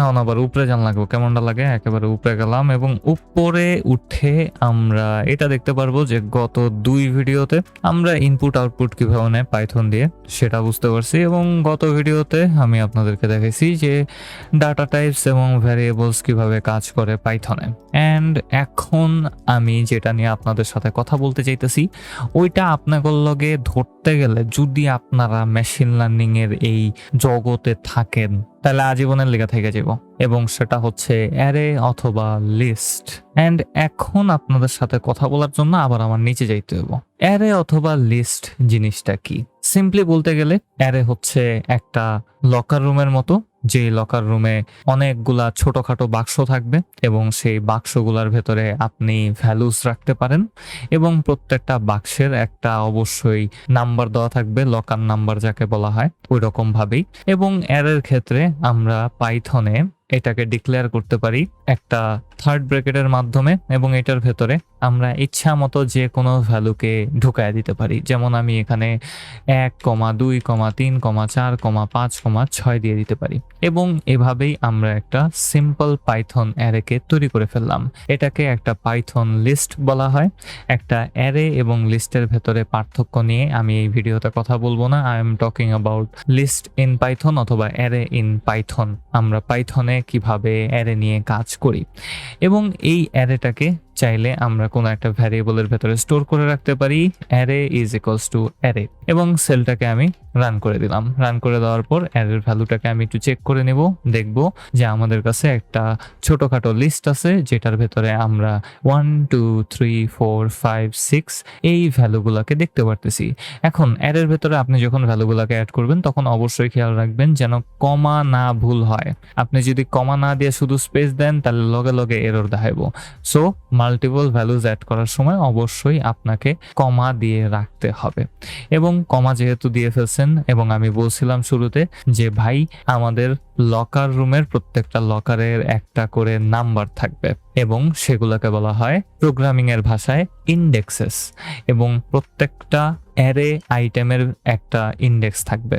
এখন আবার উপরে যান লাগবো কেমনটা লাগে? একেবারে উপরে গেলাম এবং উপরে উঠে আমরা এটা দেখতে পারব যে গত দুই ভিডিওতে আমরা ইনপুট আউটপুট কীভাবে নেয় পাইথন দিয়ে, সেটা বুঝতে পারছি এবং গত ভিডিওতে আমি আপনাদেরকে দেখেছি যে ডাটা টাইপস এবং ভ্যারিয়েবলস কীভাবে কাজ করে পাইথনে অ্যান্ড এখন আমি যেটা নিয়ে আপনাদের সাথে কথা বলতে চাইতেছি, ওইটা আপনাদের লগে ধরতে গেলে যদি আপনারা মেশিন লার্নিংয়ের এই জগতে থাকেন তাহলে আজীবনের লেখা থেকে যাব এবং সেটা হচ্ছে অ্যারে অথবা লিস্ট। অ্যান্ড এখন আপনাদের সাথে কথা বলার জন্য আবার আমার নিচে যাইতে হব অ্যারে অথবা লিস্ট জিনিসটা কি? সিম্পলি বলতে গেলে, অ্যারে হচ্ছে একটা লকার রুমের মতো, যে লকার রুমে অনেকগুলা ছোটখাটো বাক্স থাকবে এবং সেই বাক্সগুলার ভেতরে আপনি ভ্যালুস রাখতে পারেন এবং প্রত্যেকটা বাক্সের একটা অবশ্যই নাম্বার দেওয়া থাকবে লকার নাম্বার যাকে বলা হয় ওই রকম ভাবেই এবং অ্যারের ক্ষেত্রে আমরা পাইথনে এটাকে ডিক্লেয়ার করতে পারি একটা থার্ড ব্র্যাকেটের মাধ্যমে এবং এটার ভেতরে আমরা ইচ্ছা মতো যে কোনো ভ্যালুকে ঢুকায় দিতে পারি। যেমন আমি এখানে এক কমা দুই কমা তিন কমা চার কমা পাঁচ কমা ছয় দিয়ে দিতে পারি এবং এভাবেই আমরা একটা সিম্পল পাইথন অ্যারেকে তৈরি করে ফেললাম। এটাকে একটা পাইথন লিস্ট বলা হয়। একটা অ্যারে এবং লিস্টের ভেতরে পার্থক্য নিয়ে আমি এই ভিডিওতে কথা বলব না। I am talking about list in Python অথবা অ্যারে ইন পাইথন আমরা পাইথনে কীভাবে অ্যারে নিয়ে কাজ করি। এবং এই অ্যারেটাকে চাইলে আমরা কোনো একটা ভ্যারিয়েবলের ভেতরে স্টোর করে রাখতে পারি। Array is equals to array এবং সেলটাকে আমি রান করে দিলাম। রান করে দেওয়ার পর অ্যারের ভ্যালুটাকে আমি একটু চেক করে নেব। দেখব যে আমাদের কাছে একটা ছোটোখাটো লিস্ট আছে, যেটার ভেতরে আমরা one two three four five six এই ভ্যালুগুলোকে দেখতে পারতেছি। এখন অ্যারের ভেতরে আপনি যখন ভ্যালুগুলোকে অ্যাড করবেন, তখন অবশ্যই খেয়াল রাখবেন যেন কমা না ভুল হয়। আপনি যদি কমা না দিয়ে শুধু স্পেস দেন, তাহলে লগে লগে এরর দেখাইবো। সো মাল্টিপল ভ্যালুজ অ্যাড করার সময় অবশ্যই আপনাকে কমা দিয়ে রাখতে হবে। এবং কমা যেহেতু দিয়ে ফেলছেন, এবং আমি বলছিলাম শুরুতে যে ভাই, আমাদের লকার রুমের প্রত্যেকটা লকারের একটা করে নাম্বার থাকবে এবং সেগুলোকে বলা হয় প্রোগ্রামিং এর ভাষায় ইন্ডেক্সেস এবং প্রত্যেকটা অ্যারে আইটেমের একটা ইন্ডেক্স থাকবে।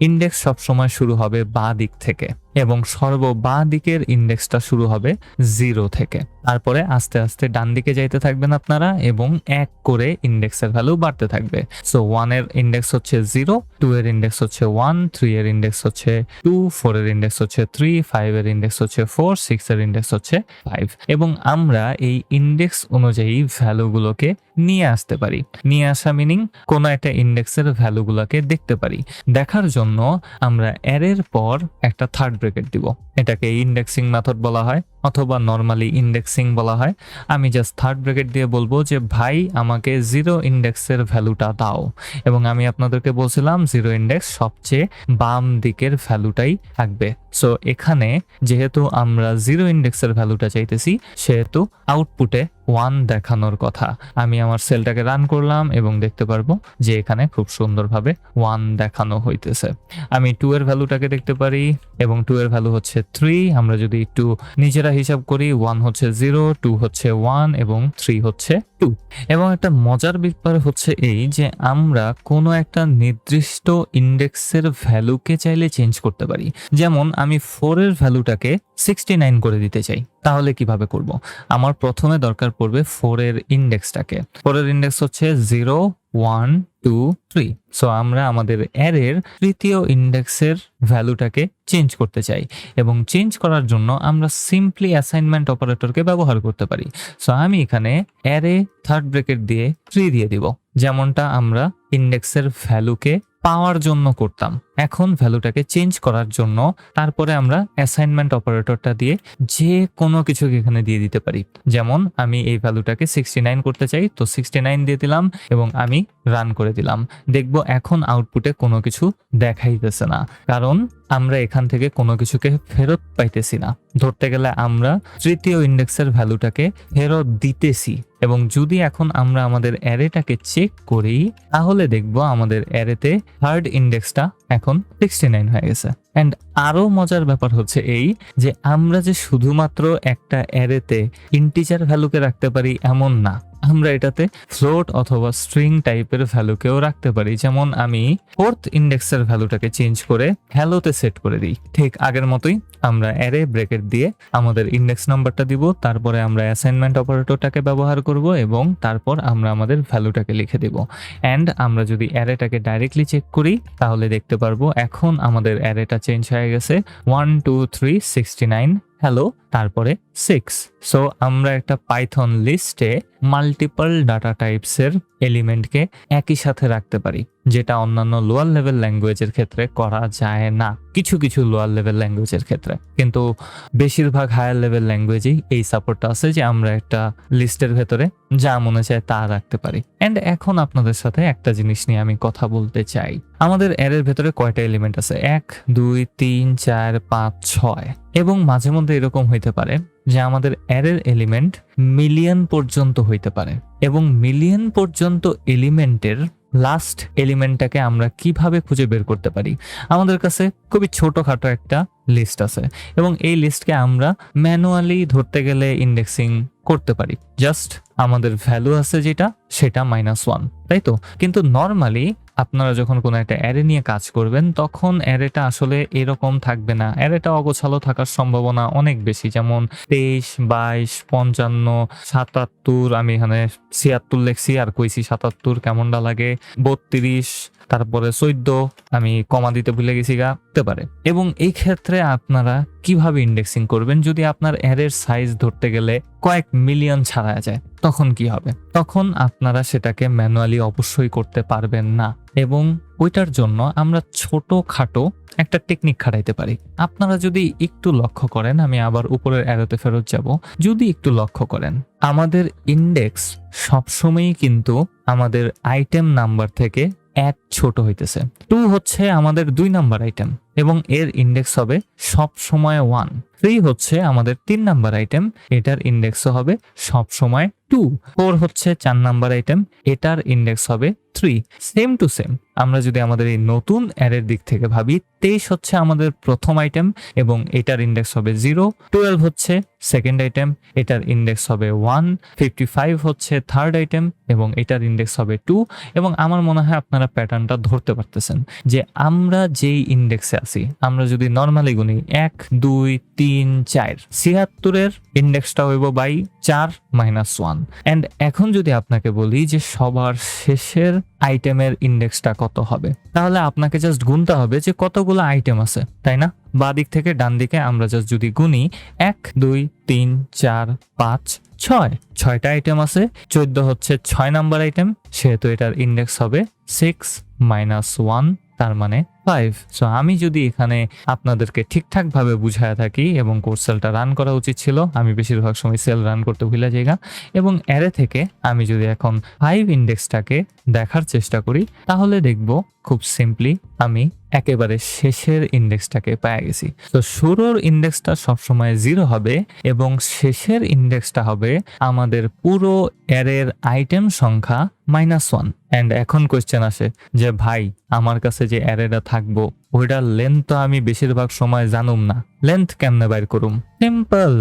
ইন্ডেক্স সবসময় শুরু হবে বা দিক থেকে এবং সর্ব বা দিকের ইন্ডেক্সটা শুরু হবে জিরো থেকে। তারপরে আস্তে আস্তে ডান দিকে যাইতে থাকবেন আপনারা এবং এক করে ইন্ডেক্সের ভ্যালু বাড়তে থাকবে। সো ওয়ানের ইন্ডেক্স হচ্ছে জিরো টু এর ইন্ডেক্স হচ্ছে ওয়ান থ্রি এর ইন্ডেক্স হচ্ছে টু ফোর এর ইন্ডেক্স হচ্ছে থ্রি ফাইভ এর ইন্ডেক্স হচ্ছে ফোর সিক্স এর ইন্ডেক্স হচ্ছে ফাইভ এবং আমরা এই ইন্ডেক্স অনুযায়ী ভ্যালুগুলোকে নিয়ে আসতে পারি। নিয়ে আসা মিনিং কোনো একটা ইন্ডেক্সের ভ্যালুগুলোকে দেখতে পারি। দেখার জন্য আমরা অ্যারের পর একটা থার্ড ব্রেকেট দিব। এটাকে ইন্ডেক্সিং মেথড বলা হয়। অথবা নর্মালি ইন্ডেক্সিং বলা হয়, আমি জাস্ট থার্ড ব্রেকেট দিয়ে বলব যে, ভাই, আমাকে জিরো ইন্ডেক্সের ভ্যালুটা দাও। এবং আমি আপনাদেরকে বলছিলাম জিরো ইন্ডেক্স সবচেয়ে বাম দিকের ভ্যালুটাই থাকবে। সো এখানে যেহেতু আমরা জিরো ইন্ডেক্সের ভ্যালুটা চাইতেছি, সেহেতু আউটপুটে ওয়ান দেখানোর কথা। আমি আমার সেলটাকে রান করলাম এবং দেখতে পারব যে, এখানে খুব সুন্দরভাবে ওয়ান দেখানো হইতেছে। আমি টু এর ভ্যালুটাকে দেখতে পারি এবং টু এর ভ্যালু হচ্ছে থ্রি আমরা যদি একটু নিজেরা হিসাব করি ওয়ান হচ্ছে জিরো টু হচ্ছে ওয়ান এবং থ্রি হচ্ছে টু এবং একটা মজার ব্যাপার হচ্ছে এই যে আমরা কোনো একটা নির্দিষ্ট ইন্ডেক্সের ভ্যালুকে চাইলে চেঞ্জ করতে পারি। যেমন আমি ফোরের ভ্যালুটাকে সিক্সটি নাইন করে দিতে চাই, তাহলে কীভাবে করব? আমার প্রথমে দরকার পড়বে ফোরের ইন্ডেক্সটাকে ফোরের ইন্ডেক্স হচ্ছে zero one two three so আমরা আমাদের অ্যারের তৃতীয় ইন্ডেক্সের ভ্যালুটাকে চেঞ্জ করতে চাই এবং চেঞ্জ করার জন্য আমরা সিম্পলি অ্যাসাইনমেন্ট অপারেটরকে ব্যবহার করতে পারি। সো আমি এখানে অ্যারে থার্ড ব্রেকেট দিয়ে থ্রি দিয়ে দিব। যেমনটা আমরা ইন্ডেক্সের ভ্যালুকে পাওয়ার জন্য করতাম। এখন ভ্যালুটাকে চেঞ্জ করার জন্য তারপরে আমরা অ্যাসাইনমেন্ট অপারেটরটা দিয়ে যে কোনো কিছুকে এখানে দিয়ে দিতে পারি। যেমন আমি এই ভ্যালুটাকে সিক্সটি নাইন করতে চাই, তো সিক্সটি নাইন দিয়ে দিলাম এবং আমি রান করে দিলাম। দেখব এখন আউটপুটে কোনো কিছু দেখাইতেছে না। কারণ আমরা এখান থেকে কোনো কিছুকে ফেরত পাইতেছি না। ধরতে গেলে আমরা তৃতীয় ইন্ডেক্সের ভ্যালুটাকে ফেরত দিতেছি এবং যদি এখন আমরা আমাদের অ্যারেটাকে চেক করি, তাহলে দেখব আমাদের অ্যারেতে থার্ড ইন্ডেক্সটা এখন সিক্সটি নাইন হয়ে গেছে। অ্যান্ড আরও মজার ব্যাপার হচ্ছে এই যে আমরা যে শুধুমাত্র একটা অ্যারেতে ইন্টিজার ভ্যালুকে রাখতে পারি এমন না। আমরা এটাতে ফ্লোট অথবা স্ট্রিং টাইপের ভ্যালুকেও রাখতে পারি। যেমন আমি ফোর্থ ইন্ডেক্সের ভ্যালুটাকে চেঞ্জ করে হ্যালোতে সেট করে দিই। ঠিক আগের মতোই আমরা অ্যারে ব্রেকেট দিয়ে আমাদের ইন্ডেক্স নাম্বারটা দিব, তারপরে আমরা অ্যাসাইনমেন্ট অপারেটরটাকে ব্যবহার করব এবং তারপর আমরা আমাদের ভ্যালুটাকে লিখে দেব। অ্যান্ড আমরা যদি অ্যারেটাকে ডাইরেক্টলি চেক করি, তাহলে দেখতে পারব এখন আমাদের অ্যারেটা চেঞ্জ হয়ে গেছে। One two three sixty nine hello, তারপরে সিক্স সো আমরা একটা পাইথন লিস্টে মাল্টিপল ডাটা টাইপসের এলিমেন্টকে একই সাথে রাখতে পারি। যেটা অন্যান্য লোয়ার লেভেল ল্যাঙ্গুয়েজের ক্ষেত্রে করা যায় না। কিছু কিছু লোয়ার লেভেল ল্যাঙ্গুয়েজের ক্ষেত্রে। কিন্তু বেশিরভাগ হায়ার লেভেল ল্যাঙ্গুয়েজেই এই সাপোর্টটা আছে যে আমরা একটা লিস্টের ভেতরে যা মনে চায় তা রাখতে পারি। অ্যান্ড এখন আপনাদের সাথে একটা জিনিস নিয়ে আমি কথা বলতে চাই। আমাদের অ্যারের ভেতরে কয়টা এলিমেন্ট আছে? এক, দুই, তিন, চার, পাঁচ, ছয়। এবং মাঝে মধ্যে এরকম হইতে পারে যে আমাদের অ্যারের এলিমেন্ট মিলিয়ন পর্যন্ত হইতে পারে। এবং মিলিয়ন পর্যন্ত এলিমেন্টের লাস্ট এলিমেন্টটাকে আমরা কীভাবে খুঁজে বের করতে পারি? আমাদের কাছে খুবই ছোটখাটো একটা লিস্ট আছে এবং এই লিস্টকে আমরা ম্যানুয়ালি ধরতে গেলে ইন্ডেক্সিং করতে পারি। জাস্ট আমাদের ভ্যালু আছে যেটা, সেটা মাইনাস ওয়ান তাই তো? কিন্তু নর্মালি আপনারা যখন কোনো একটা অ্যারে নিয়ে কাজ করবেন, তখন অ্যারেটা আসলে এরকম থাকবে না। অ্যারেটা অগোছালো থাকার সম্ভাবনা অনেক বেশি। যেমন তেইশ, বাইশ, পঞ্চান্ন, সাতাত্তর, আমি এখানে ছিয়াত্তর লেখছি আর কইছি সাতাত্তর কেমনটা লাগে? বত্রিশ, তারপরে চোদ্দ, আমি কমা দিতে ভুলে গেছি গা পারে। এবং এই ক্ষেত্রে আপনারা কীভাবে ইন্ডেক্সিং করবেন? যদি আপনার অ্যারের সাইজ ধরতে গেলে কয়েক মিলিয়ন ছাড়া যায়, তখন কি হবে? তখন আপনারা সেটাকে ম্যানুয়ালি অবশ্যই করতে পারবেন না। এবং ওইটার জন্য আমরা ছোট খাটো একটা টেকনিক খাটাইতে পারি। আপনারা যদি একটু লক্ষ্য করেন, আমি আবার উপরের অ্যারোতে ফেরত যাব। যদি একটু লক্ষ্য করেন, আমাদের ইন্ডেক্স সবসময়ই কিন্তু আমাদের আইটেম নাম্বার থেকে এক ছোট হইতেছে। টু হচ্ছে আমাদের দুই নাম্বার আইটেম এবং এর ইন্ডেক্স হবে সব সময় ওয়ান থ্রি হচ্ছে আমাদের তিন নাম্বার আইটেম এটার ইন্ডেক্সও হবে সব সময় টু ফোর হচ্ছে চার নাম্বার আইটেম এটার ইন্ডেক্স হবে থ্রি সেম টু সেম আমরা যদি আমাদের এই নতুন অ্যারের দিক থেকে ভাবি, তেইশ হচ্ছে আমাদের প্রথম আইটেম এবং এটার ইন্ডেক্স হবে জিরো টুয়েলভ হচ্ছে সেকেন্ড আইটেম এটার ইন্ডেক্স হবে ওয়ান ফিফটি ফাইভ হচ্ছে থার্ড আইটেম এবং এটার ইন্ডেক্স হবে টু এবং আমার মনে হয় আপনারা প্যাটার্নটা ধরতে পারতেছেন যে আমরা যেই ইন্ডেক্সে আছি, আমরা যদি নর্মালি গুনি এক, দুই, তিন, চার, ছিয়াত্তরের ইন্ডেক্সটা হইব বাই চার মাইনাস ওয়ান অ্যান্ড এখন যদি আপনাকে বলি যে সবার শেষের আইটেমের ইন্ডেক্সটা কত হবে, তাহলে আপনাকে জাস্ট গুনতে হবে যে কতগুলো আইটেম আছে, তাই না? বা দিক থেকে ডান দিকে আমরা জাস্ট যদি গুনি, এক, দুই, তিন, চার, পাঁচ, ছয়। ছয়টা আইটেম আছে, চোদ্দ হচ্ছে ছয় নাম্বার আইটেম সেহেতু এটার ইন্ডেক্স হবে সিক্স মাইনাস ওয়ান তার মানে ফাইভ সো আমি যদি এখানে আপনাদেরকে ঠিকঠাক ভাবে বুঝায় থাকি এবং কোর্স সেলটা রান করা উচিত ছিল, আমি বেশিরভাগ সময় সেল রান করতে ভুলে যাইগা এবং অ্যারে থেকে আমি যদি এখন ফাইভ ইন্ডেক্সটাকে দেখার চেষ্টা করি, তাহলে দেখব খুব সিম্পলি আমি একেবারে শেষের ইন্ডেক্সটাকে পেয়ে গেছি। তো, শুরুর ইন্ডেক্সটা সবসময় জিরো হবে এবং শেষের ইন্ডেক্সটা হবে আমাদের পুরো অ্যারের আইটেম সংখ্যা মাইনাস ওয়ান অ্যান্ড এখন কোয়েশ্চেন আসে যে, ভাই, আমার কাছে যে অ্যারেটা থাকব। ওইটার লেন্থ তো আমি বেশিরভাগ সময় জানুম না। লেন্থ কেমনে বাইর করুম? সিম্পল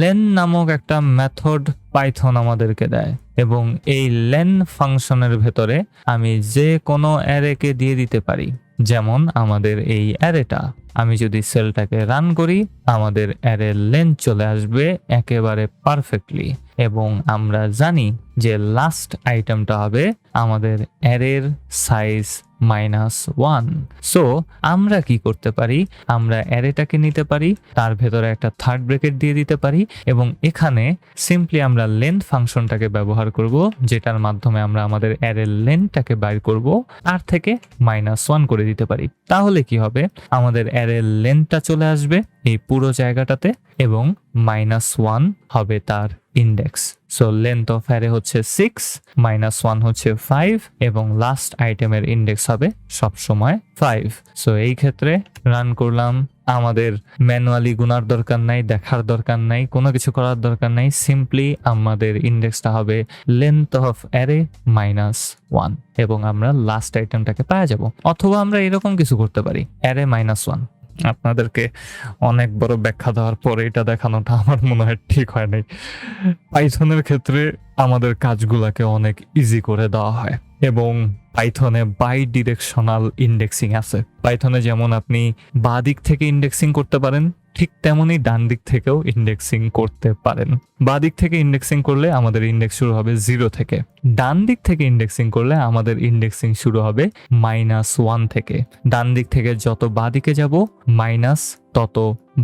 লেন নামক একটা মেথড পাইথন আমাদেরকে দেয় এবং এই লেন ফাংশনের ভেতরে আমি যে কোনো অ্যারেকে দিয়ে দিতে পারি। যেমন আমাদের এই অ্যারেটা। আমি যদি সেলটাকে রান করি, আমাদের অ্যারের লেন্থ চলে আসবে একেবারে পারফেক্টলি এবং আমরা জানি যে লাস্ট আইটেমটা হবে আমাদের অ্যারের সাইজ মাইনাস ওয়ান সো আমরা কি করতে পারি? আমরা অ্যারেটাকে নিতে পারি, তার ভেতরে একটা থার্ড ব্রেকেট দিয়ে দিতে পারি এবং এখানে সিম্পলি আমরা লেন্থ ফাংশনটাকে ব্যবহার করব, যেটার মাধ্যমে আমরা আমাদের অ্যারের লেন্থটাকে বাইর করব আর থেকে মাইনাস ওয়ান করে দিতে পারি। তাহলে কি হবে? আমাদের অ্যারের লেন্থটা চলে আসবে এই পুরো জায়গাটাতে এবং মাইনাস ওয়ান হবে তার index so length of array হচ্ছে সিক্স মাইনাস ওয়ান হচ্ছে ফাইভ এবং লাস্ট আইটেমের ইন্ডেক্স হবে সবসময় ফাইভ সো এই ক্ষেত্রে রান করলাম, আমাদের ম্যানুয়ালি গুনার দরকার নাই, দেখার দরকার নাই, কোনো কিছু করার দরকার নাই সিম্পলি আমাদের ইন্ডেক্সটা হবে length of array minus one এবং আমরা লাস্ট আইটেমটাকে পাওয়া যাব, অথবা আমরা এরকম কিছু করতে পারি অ্যারে মাইনাস ওয়ান আপনাদেরকে অনেক বড় ব্যাখ্যা দেওয়ার পরে এটা দেখানোটা আমার মনে হয় ঠিক হয় নাই। পাইথনের ক্ষেত্রে আমাদের কাজগুলোকে অনেক ইজি করে দেওয়া হয় এবং পাইথনে বাই ডিরেকশনাল ইন্ডেক্সিং আছে। পাইথনে যেমন আপনি বাঁ দিক থেকে ইন্ডেক্সিং করতে পারেন, ঠিক তেমনই ডান দিক থেকেও ইন্ডেক্সিং করতে পারেন। বাঁ দিক থেকে ইন্ডেক্সিং করলে আমাদের ইন্ডেক্স শুরু হবে জিরো থেকে। ডান দিক থেকে ইন্ডেক্সিং করলে আমাদের ইন্ডেক্সিং শুরু হবে মাইনাস ওয়ান থেকে। ডান দিক থেকে যত বাঁ দিকে যাব মাইনাস তত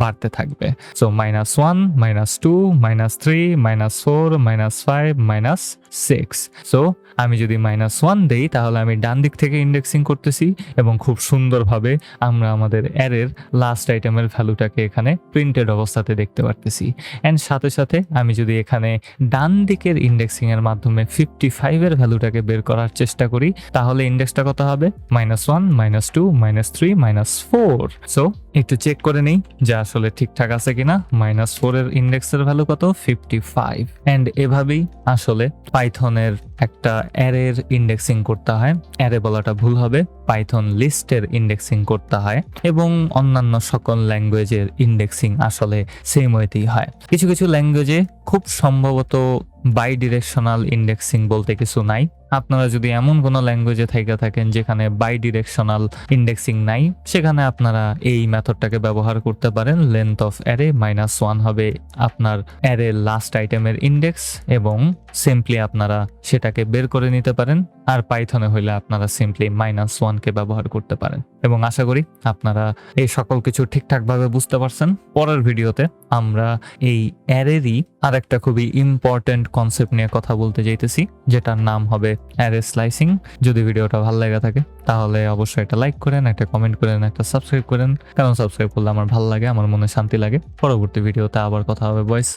বাড়তে থাকবে। So minus one minus two minus three minus four minus five minus six so আমি যদি মাইনাস ওয়ান দেই, তাহলে আমি ডান দিক থেকে ইন্ডেক্সিং করতেছি এবং খুব সুন্দরভাবে আমরা আমাদের অ্যারের লাস্ট আইটেমের ভ্যালুটাকে এখানে প্রিন্টেড অবস্থাতে দেখতে পারতেছি। অ্যান্ড সাথে সাথে আমি যদি এখানে ডান দিকের ইন্ডেক্সিংয়ের মাধ্যমে ফিফটি ফাইভের ভ্যালুটাকে বের করার চেষ্টা করি, তাহলে ইন্ডেক্সটা কত হবে? Minus one minus two minus three minus four so একটু চেক করে নেই যে আসলে ঠিকঠাক আছে কিনা। মাইনাস ফোর এর ইন্ডেক্সের ভ্যালু কত? ফিফটি ফাইভ অ্যান্ড এভাবেই আসলে পাইথনের একটা অ্যারের ইন্ডেক্সিং করতে হয়। অ্যারে বলাটা ভুল হবে। পাইথন লিস্টের ইন্ডেক্সিং করতে হয়। এবং অন্যান্য সকল ল্যাঙ্গুয়েজের ইন্ডেক্সিং আসলে সেম ওয়েতেই হয়। কিছু কিছু ল্যাঙ্গুয়েজে খুব সম্ভবত বাই ডিরেকশনাল ইন্ডেক্সিং বলতে কিছু নাই। আপনারা যদি এমন কোনো ল্যাঙ্গুয়েজে থেকে থাকেন যেখানে বাই ডিরেকশনাল ইন্ডেক্সিং নাই, সেখানে আপনারা এই মেথডটাকে ব্যবহার করতে পারেন। Length of array minus one হবে আপনার অ্যারে লাস্ট আইটেমের ইন্ডেক্স এবং সিম্পলি আপনারা সেটাকে বের করে নিতে পারেন। আর পাইথনে হইলে আপনারা সিম্পলি মাইনাস ওয়ানকে ব্যবহার করতে পারেন। এবং আশা করি আপনারা এই সকল কিছু ঠিকঠাকভাবে বুঝতে পারছেন। পরের ভিডিওতে আমরা এই অ্যারেরই আর একটা খুবই ইম্পর্টেন্ট কনসেপ্ট নিয়ে কথা বলতে যাইতেছি, যেটার নাম হবে অ্যারে স্লাইসিং। যদি ভিডিওটা ভালো লেগে থাকে, তাহলে অবশ্যই একটা লাইক করেন, একটা কমেন্ট করেন, একটা সাবস্ক্রাইব করেন। কারণ সাবস্ক্রাইব করলে আমার ভালো লাগে, আমার মনে শান্তি লাগে। পরবর্তী ভিডিওতে আবার কথা হবে বয়স